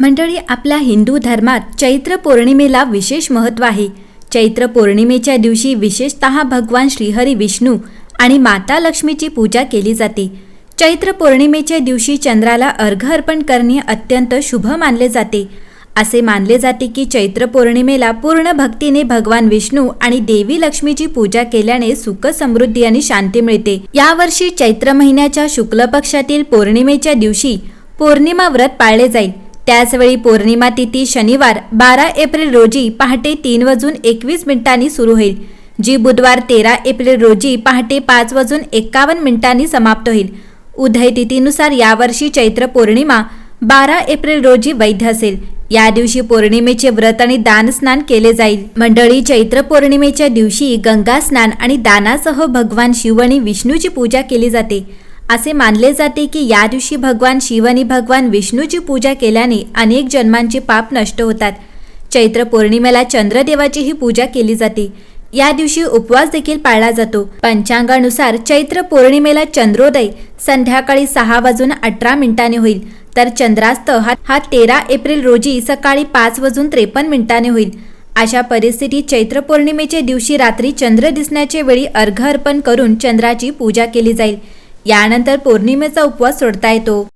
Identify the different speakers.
Speaker 1: मंडळी आपल्या हिंदू धर्मात चैत्र पौर्णिमेला विशेष महत्त्व आहे. चैत्र पौर्णिमेच्या दिवशी विशेषत भगवान श्रीहरी विष्णू आणि माता लक्ष्मीची पूजा केली जाते. चैत्र पौर्णिमेच्या दिवशी चंद्राला अर्घ अर्पण करणे अत्यंत शुभ मानले जाते. असे मानले जाते की चैत्र पौर्णिमेला पूर्ण भक्तीने भगवान विष्णू आणि देवी लक्ष्मीची पूजा केल्याने सुख समृद्धी आणि शांती मिळते. यावर्षी चैत्र महिन्याच्या शुक्ल पक्षातील पौर्णिमेच्या दिवशी पौर्णिमा व्रत पाळले जाईल. त्याचवेळी पौर्णिमा तिथी शनिवार बारा एप्रिल रोजी पहाटे तीन वाजून एकवीस मिनिटांनी सुरू होईल जी बुधवार तेरा एप्रिल रोजी पहाटे पाच वाजून एक्कावन्न मिनिटांनी समाप्त होईल. उदय तिथीनुसार यावर्षी चैत्र पौर्णिमा बारा एप्रिल रोजी वैध असेल. या दिवशी पौर्णिमेचे व्रत आणि दानस्नान केले जाईल. मंडळी चैत्र पौर्णिमेच्या दिवशी गंगा स्नान आणि दानासह भगवान शिव आणि विष्णूची पूजा केली जाते. असे मानले जाते की या दिवशी भगवान शिव आणि भगवान विष्णूची पूजा केल्याने अनेक जन्मांचे पाप नष्ट होतात. चैत्र पौर्णिमेला चंद्रदेवाचीही पूजा केली जाते. या दिवशी उपवास देखील पाळला जातो. पंचांगानुसार चैत्र पौर्णिमेला चंद्रोदय संध्याकाळी सहा वाजून अठरा मिनिटांनी होईल. तर चंद्रास्त हा हा तेरा एप्रिल रोजी सकाळी पाच वाजून त्रेपन्न मिनिटांनी होईल. अशा परिस्थितीत चैत्र पौर्णिमेच्या दिवशी रात्री चंद्र दिसण्याच्या वेळी अर्घ अर्पण करून चंद्राची पूजा केली जाईल. यानंतर पौर्णिमेचा उपवास सोडता येतो.